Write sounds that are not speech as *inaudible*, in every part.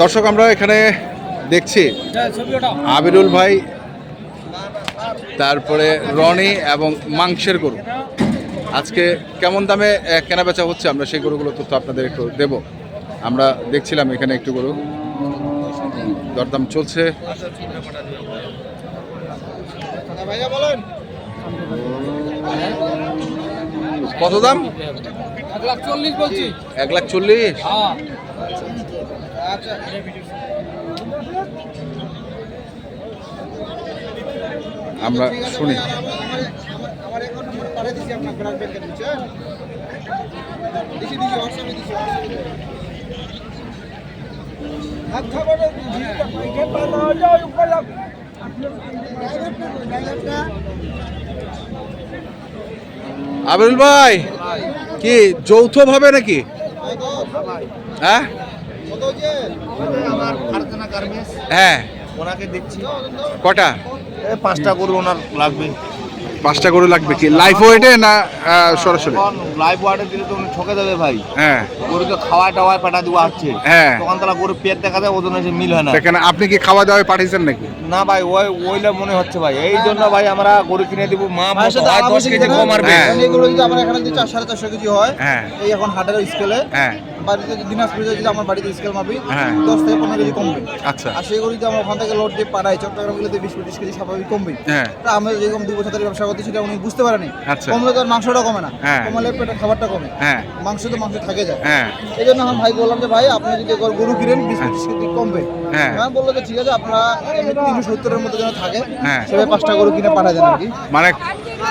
দর্শক আমরা এখানে দেখছি আবিরুল ভাই তারপরে রনি এবং মাংসের গরু। আজকে কেমন দামে আহ, কেনাবেচা হচ্ছে? আমরা সেই গরুগুলো তথ্য আপনাদের একটু দেব। আমরা দেখছিলাম এখানে একটু গরু। দরদাম চলছে। কত দাম? এক লাখ চল্লিশ বলছি। এক লাখ চল্লিশ? হ্যাঁ। আমরা শুনি। আবিরুল ভাই কি যৌথভাবে নাকি? হ্যাঁ কত যে আমার ফারজানা গার্মেন্টস হ্যাঁ। ওনাকে দেখছি কটা? পাঁচটা গরু ওনার লাগবে। পাঁচটা গরু লাগবে কি? লাইফ ওয়েটে না সরাসরি। লাইভ ওয়ার্ডে দিলে তো উনি ঠকে দেবে ভাই। হ্যাঁ। গরু তো খাওয়া টাওয়ায় পাঠা দেওয়া হচ্ছে। হ্যাঁ। তখন তারা গরু পেট দেখা যায় ওজন এসে মিল হয় না। সেখানে আপনি কি খাওয়া দাওয়ায় পাঠিয়েছেন নাকি? না ভাই ওই ওইলে মনে হচ্ছে ভাই। এই জন্য ভাই আমরা গরু কিনে দিব মা হয় দশ কেজি? কম মারবে। হ্যাঁ। এগুলো যদি আমার এখানে যদি চার সাড়ে চারশো কেজি হয় হ্যাঁ। এই এখন হাটের স্কেলে হ্যাঁ। বাড়িতে দিনাজপুরে যদি আমার বাড়িতে স্কেল মাপি হ্যাঁ। দশ থেকে পনেরো কেজি কমবে। আচ্ছা। আর সেগুলো যদি আমরা ওখান থেকে লোড দিয়ে পাঠাই চট্টগ্রামগুলোতে বিশ পঁচিশ কেজি স্বাভাবিক কমবে হ্যাঁ। তা আমরা যেরকম দুই বছর ধরে ব্যবসা করতে সেটা উনি বুঝতে পারেনি। আচ্ছা। কমলে তো আর মাংসটা কমে না। হ্যাঁ। কমালে খাবারটা কমে। হ্যাঁ। মাংস তো মাংস থাকে যায়। হ্যাঁ। এই জন্য আমার ভাই বললাম যে ভাই আপনি যদি একবার গরু কিনেন বিশ পঁচিশ কেজি কমবে। হ্যাঁ। হ্যাঁ বলল যে ঠিক আছে আপনারা তিনশো সত্তরের মতো যেন থাকে হ্যাঁ। সেভাবে পাঁচটা গরু কিনে পাঠায় দেন আর কি মানে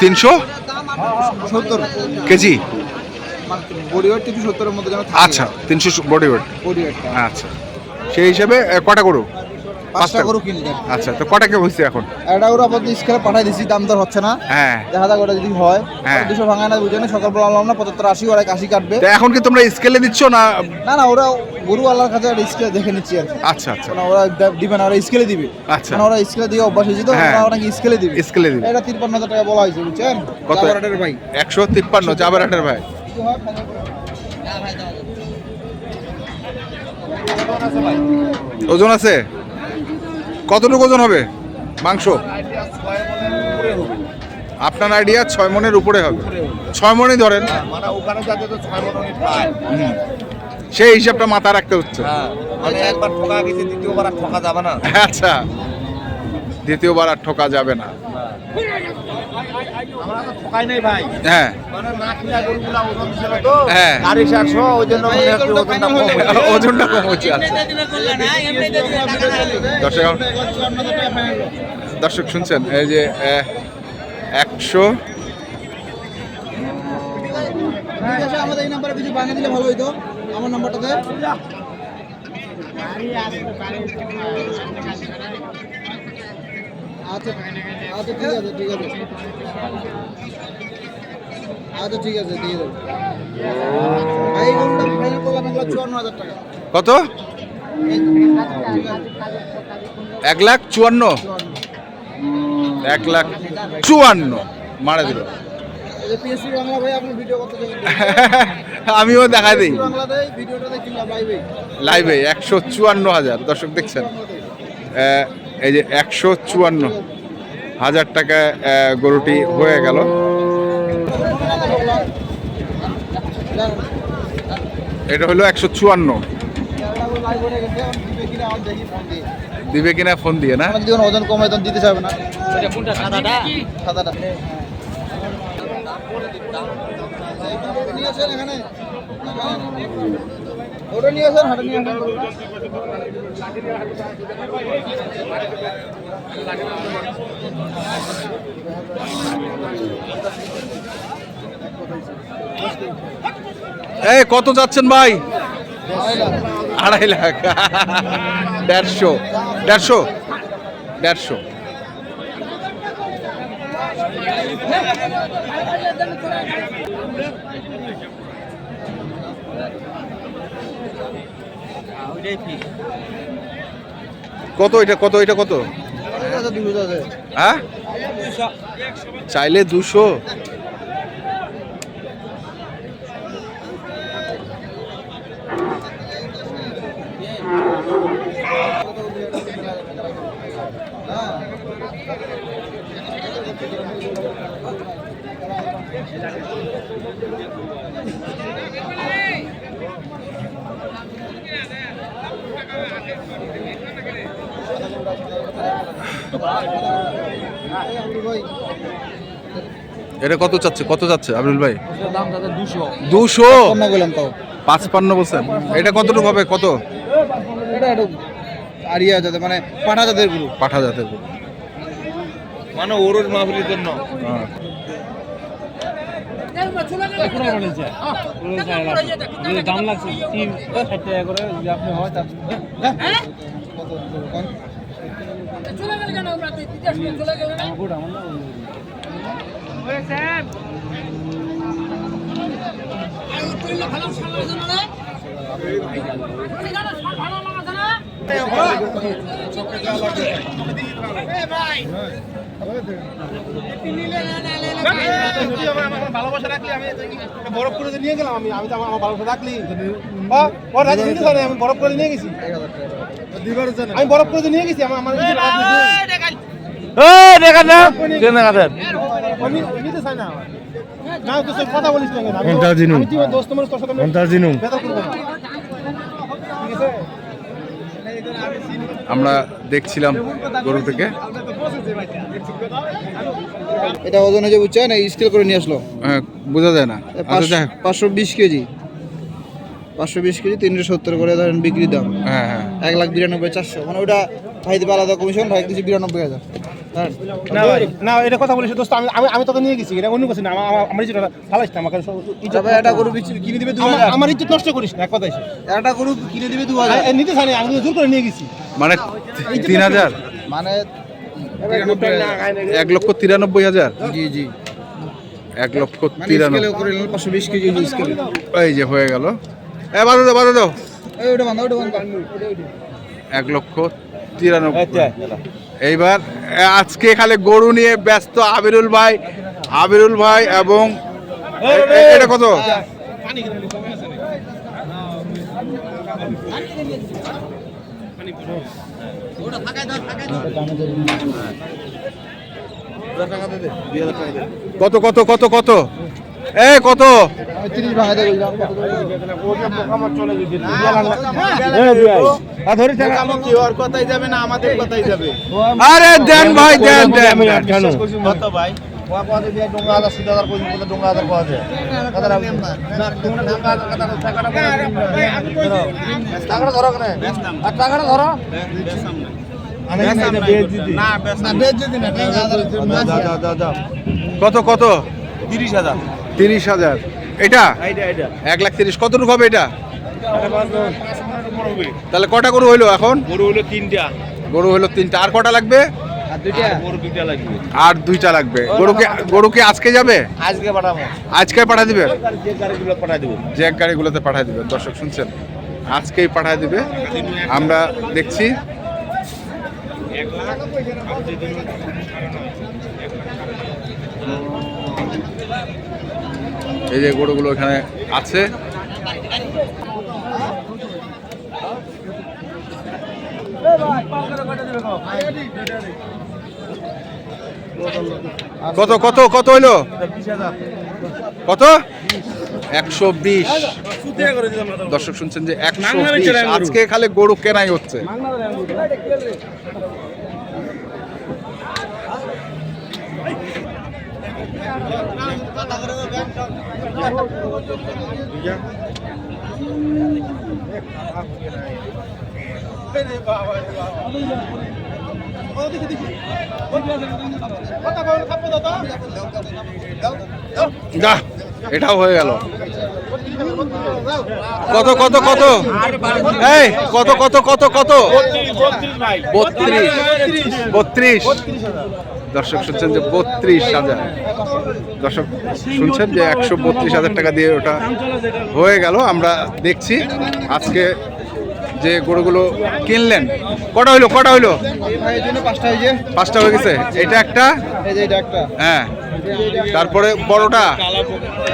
তিনশো? সত্তর। কেজি? বডি ওয়েট তিনশো সত্তরের মতো যেন আচ্ছা তিনশো বডি ওয়েট। বডি ওয়েটটা। আচ্ছা। সেই হিসাবে কটা গরু? পাঁচটা গরু কিনলে আচ্ছা তো কটা কে হয়েছে এখন? একটা গরু আপাতত স্কেলে পাঠাই দিছি দাম দর হচ্ছে না। হ্যাঁ। দেখা যাক ওটা যদি হয়। হ্যাঁ। দুশো ভাঙায় না বুঝে না সকাল বেলা আনলাম না পঁচাত্তর আশি ওরা আশি কাটবে। তো এখন কি তোমরা স্কেলে দিচ্ছ না? না না ওরা গরু আল্লাহর কাছে একটা স্কেলে দেখে নিচ্ছি আর আচ্ছা আচ্ছা। কারণ ওরা দিবে না ওরা স্কেলে দিবে। আচ্ছা। মানে ওরা স্কেলে দিয়ে অভ্যাস হয়েছে তো হ্যাঁ। ওরা ওনাকে স্কেলে দিবে। স্কেলে দিবে। এটা তিরপান্ন হাজার টাকা বলা হয়েছে বুঝছেন? কত? ভাই। একশো তিপ্পান্ন চাবারহাটের ভাই। ওজন আছে? কতটুকু ওজন হবে? মাংস? আপনার আইডিয়া ছয় মনের উপরে হবে। ছয় মনে ধরেন। মানে মন। সেই হিসাবটা মাথা রাখতে হচ্ছে। হ্যাঁ। মানে একবার ঠকা গেছে দ্বিতীয়বার আর ঠোকা যাবে না। হ্যাঁ। মানে না কিনা গরুগুলা ওজন ছিল তো হ্যাঁ। গাড়ি ওই জন্য মনে ওজনটা কম। হচ্ছে আচ্ছা। দর্শক। দর্শক শুনছেন এই যে একশো আমাদের এই নাম্বারে কিছু বানিয়ে দিলে ভালো হইতো। আমার নাম্বারটাতে। আচ্ছা আচ্ছা ঠিক আছে ঠিক আছে। আচ্ছা ঠিক আছে দিয়ে দেবো। এই গরুটা ফাইনাল করলাম এক চুয়ান্ন হাজার টাকা। কত? এক লাখ চুয়ান্ন? এক লাখ চুয়ান্ন। মারা দিল। *laughs* আমিও দেখা দিই লাইভে একশো চুয়ান্ন হাজার। দর্শক দেখছেন। এই যে একশো চুয়ান্ন হাজার টাকা গরুটি হয়ে গেল। এটা হলো একশো চুয়ান্ন। দিবে কিনা ফোন দিয়ে না? যদি কোনো ওজন কমে তখন দিতে চাবে না। আসেন এখানে? ওটা নিয়ে আসেন হাটে নিয়ে এই কত যাচ্ছেন ভাই? আড়াই লাখ। দেড়শো। দেড়শো? দেড়শো। কত এটা কত এটা কত? হ্যাঁ? চাইলে দুশো। এটা কত চাচ্ছে? কত চাচ্ছে আবরুল ভাই? দুশো। দুশো কম বললাম তাও পাঁচপান্ন বলছেন। এটা কতটুকু হবে? কত? এটা আরিয়া যাতে মানে পাঠা যাদেরগুলো পাঠা জাতের গরু। মানে ওরস মাহফিলের জন্য। হ্যাঁ। দাম লাগছে তিন ষাট টাকা করে যদি আপনি হয় তা চলে গেল কেন চলে গেল ভালো ভালো লাগাছে না ভালোবাসা রাখলি আমি বরফ করে নিয়ে গেলাম আমি আমি তো আমার ভালোবাসা রাখলি আমি বরফ করে নিয়ে গেছি আমি বরফ করে নিয়ে গেছি আমার কথা বলিস না দোস্ত মানুষ তোর সাথে ঠিক আছে আমরা দেখছিলাম গরু থেকে। এটা ওজন হচ্ছে বুঝছেন? এই স্কেল করে নিয়ে আসলো। হ্যাঁ, বোঝা যায় না। আচ্ছা পাঁচশো বিশ কেজি। পাঁচশো বিশ কেজি তিনশো সত্তর করে ধরেন বিক্রি দাম। হ্যাঁ হ্যাঁ। এক লাখ বিরানব্বই চারশো। মানে ওটা ভাই দিবে আলাদা কমিশন ভাই কিছু বিরানব্বই হাজার। হ্যাঁ। না ভাই না এটা কথা বলিস দোস্ত আমি আমি তোকে নিয়ে গেছি। এটা অন্য কিছু না। আমার ইজ্জত ফালাইস না আমাকে গরু কিনে দিবে দু আমার- হাজার। ইজ্জত নষ্ট করিস না এক কথা একটা গরু কিনে দিবে দু হাজার। নিতে চাই আমি জোর করে নিয়ে গেছি। মানে তিন হাজার? মানে এক লক্ষ তিরানব্বই হাজার? জি জি। এক লক্ষ মানে তিরানব্বই। পাঁচশো বিশ কেজি এই যে হয়ে গেল। এ বাধা দাও বাধা দাও এক লক্ষ তিরানব্বই। এইবার আজকে খালি গরু নিয়ে ব্যস্ত আবিরুল ভাই। আবিরুল ভাই এবং এটা কত? কত কত কত কত? এ কত? আরে দেন ভাই দেন দেন। ভাই টাকাটা ধরো টাকাটা ধরো কত কত? তিরিশ হাজার। তিরিশ হাজার। এটা? এক লাখ তিরিশ। কতটুকু হবে এটা? তাহলে কটা গরু হইল এখন? গরু হলো তিনটা। গরু হইল তিনটা। আর কটা লাগবে? আর দুইটা? লাগবে। আর দুইটা লাগবে। গরুকে গরুকে আজকে যাবে? আজকে পাঠাবো। আজকে পাঠা দিবে? যে পাঠাই দেবো। যে এক গাড়িগুলোতে পাঠায় দিবে। দর্শক শুনছেন? আজকেই পাঠায় দিবে। আমরা দেখছি। এই যে গরুগুলো এখানে আছে। কত কত কত হইল? কত? একশো বিশ। দর্শক শুনছেন যে একশো বিশ। আজকে খালি গরু কেনাই হচ্ছে। যা এটাও হয়ে গেল। কত কত কত? এই কত কত কত কত? বত্রিশ। বত্রিশ দর্শক শুনছেন যে বত্রিশ হাজার। দর্শক শুনছেন যে একশো বত্রিশ হাজার টাকা দিয়ে ওটা হয়ে গেল। আমরা দেখছি আজকে যে গরুগুলো কিনলেন। কটা হইল কটা হইল? পাঁচটা হয়ে গেছে। এটা একটা। হ্যাঁ। তারপরে বড়টা?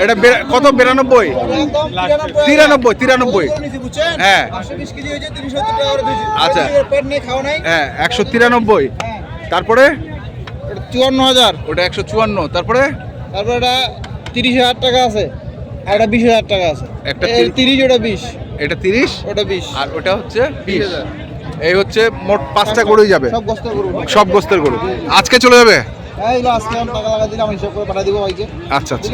এটা কত? বিরানব্বই? তিরানব্বই তিরানব্বই। হ্যাঁ। আচ্ছা। হ্যাঁ একশো তিরানব্বই। তারপরে? চুয়ান্ন হাজার। ওটা একশো চুয়ান্ন। তারপরে? তারপর এটা তিরিশ হাজার টাকা আছে। আর এটা বিশ হাজার টাকা আছে। একটা তিরিশ- ওটা বিশ। এটা তিরিশ? ওটা বিশ। আর ওটা হচ্ছে বিশ। এই হচ্ছে মোট পাঁচটা গরুই যাবে। সব করব সব গোস্তের গরু। আজকে চলে যাবে? আজকে আমি টাকা লাগা দিলে আমি হিসাব করে পাঠিয়ে দিব ভাইকে। আচ্ছা আচ্ছা।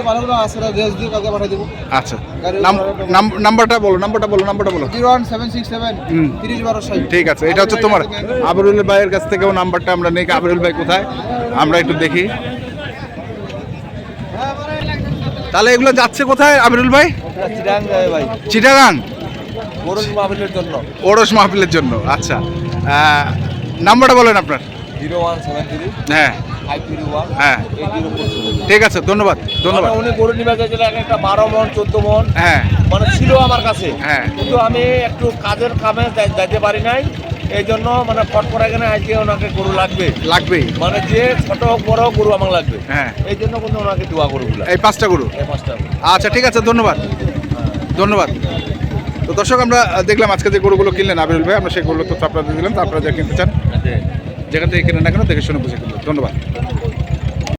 ড্রেস দিয়ে কালকে পাঠিয়ে দিব। আচ্ছা। নাম- নাম- নাম্বারটা বলো নাম্বারটা বলো নাম্বারটা বলো। Zero one seven six seven hmm. তিরিশ বারো ষাট। ঠিক আছে এটা হচ্ছে তোমার আবরুল ভাইয়ের কাছ থেকেও নাম্বারটা আমরা নেই আবরুল ভাই কোথায়? আমরা একটু দেখি। তাহলে এগুলো যাচ্ছে কোথায় আবরুল ভাই? চিটাগাং। মাহফিলের জন্য ওরস মাহফিলের জন্য আচ্ছা। নাম্বারটা বলেন আপনার। জিরো ওয়ান সেভেন থ্রি হ্যাঁ। হ্যাঁ। ঠিক আছে ধন্যবাদ ধন্যবাদ। উনি গরু নিবে চাইছিলেন একটা বারো মন চোদ্দ মন। হ্যাঁ। মানে ছিল আমার কাছে। হ্যাঁ। কিন্তু আমি একটু কাজের কামে যাইতে পারি নাই। এই জন্য মানে ফট করে এখানে আজকে ওনাকে গরু লাগবে। লাগবেই। মানে যে ছোট হোক বড় হোক গরু আমার লাগবে। হ্যাঁ। এই জন্য কিন্তু ওনাকে দোয়া গরুগুলা। এই পাঁচটা গরু? এই পাঁচটা আচ্ছা ঠিক আছে ধন্যবাদ। ধন্যবাদ। তো দর্শক আমরা দেখলাম আজকে যে গরুগুলো কিনলেন আবিরুল ভাই আমরা সেই গরুগুলো তথ্য আপনাদের দিলাম। তো আপনারা যা কিনতে চান। যেখান থেকে কেনেন না কেন দেখে শুনে বুঝে ধন্যবাদ।